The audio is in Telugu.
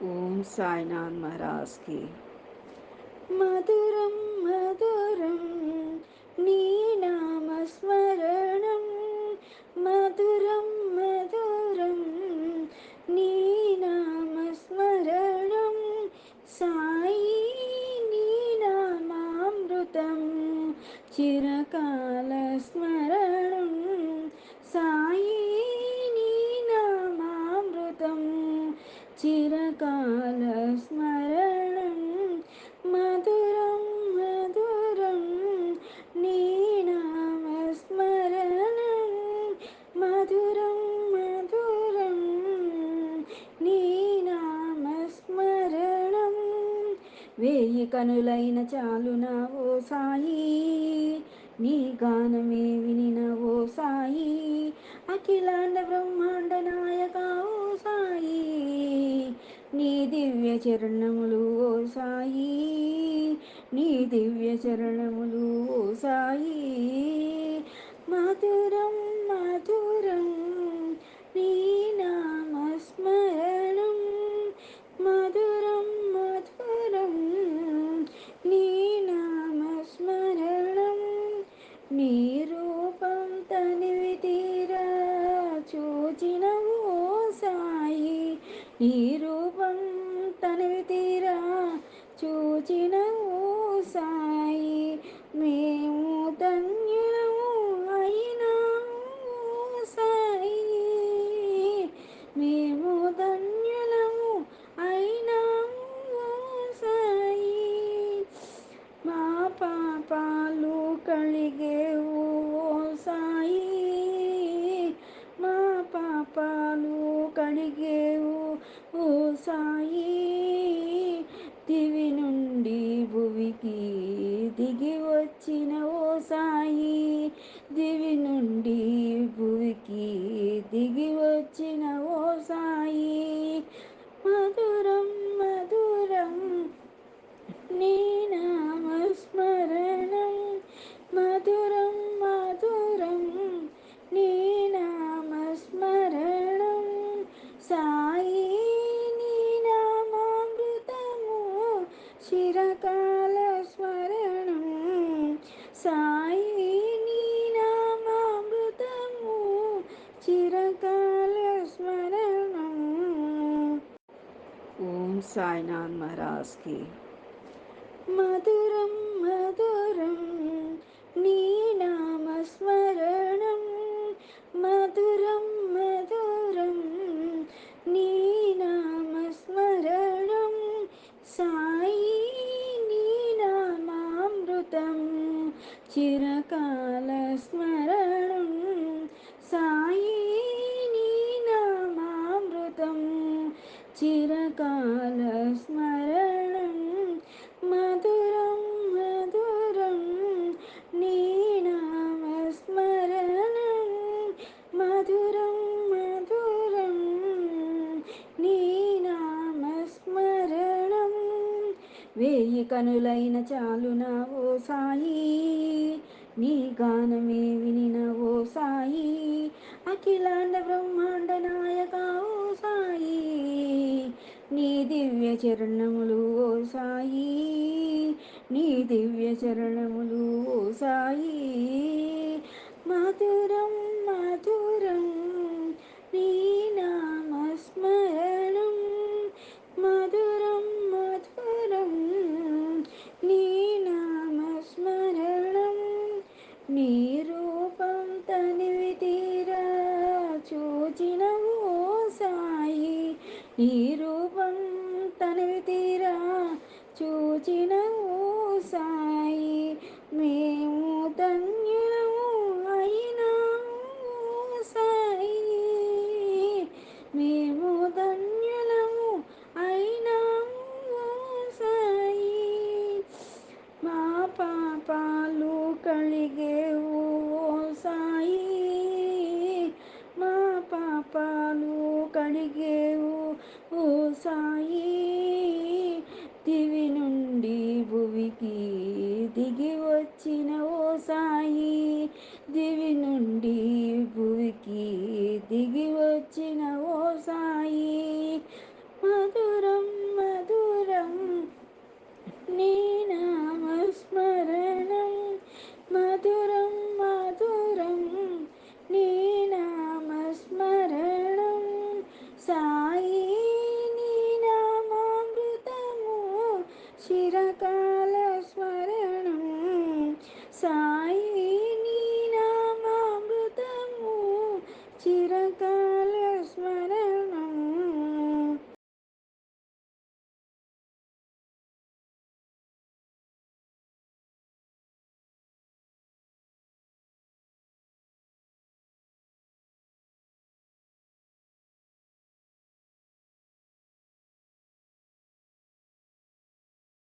ఓం సాయినాథ్ మహారాజ్కి మధురం మధురం నీ నామస్మరణం మధురం మధురం నీ నామస్మరణం సాయి నీ నామామృతం చిరకాల స్మరణం వేయి కనులైన చాలునా ఓ సాయి. నీ గానమే వినిన ఓ సాయి. అఖిలాండ బ్రహ్మాండ నాయక ఓ సాయి. నీ దివ్య చరణములు ఓ సాయి. నీ దివ్య చరణములు ఓ సాయి. మధురం మధురం నీ నామస్మరణ చూచిన సాయి నీ రూపం తనవి తీరా చూచినవు సాయి చిరకాల స్మరణం. సాయి నీ నామామృతము. చిరకాల స్మరణం. ఓం సాయినాథ్ మహారాజ్కి. మధు మధురం నీ నామస్మరణం మధురం మధురం నీ నామస్మరణం సాయి నీ నామామృతం చిరకాల స్మరణం వేయి కనులైన చాలునా ఓ సాయి? నీ గానమే వినిన ఓ సాయి? అఖిలాండ బ్రహ్మాండ నాయక ఓ సాయి? నీ దివ్య చరణములు ఓ సాయి? నీ దివ్య చరణములు ఓ సాయి? మధురం ఈ కడిగేవు ఓ సాయి. దివి నుండి భువికి దిగి వచ్చిన ఓ సాయి. దివి నుండి భువికి దిగి వచ్చిన ఓ సాయి. మధురం మధురం నీ Together.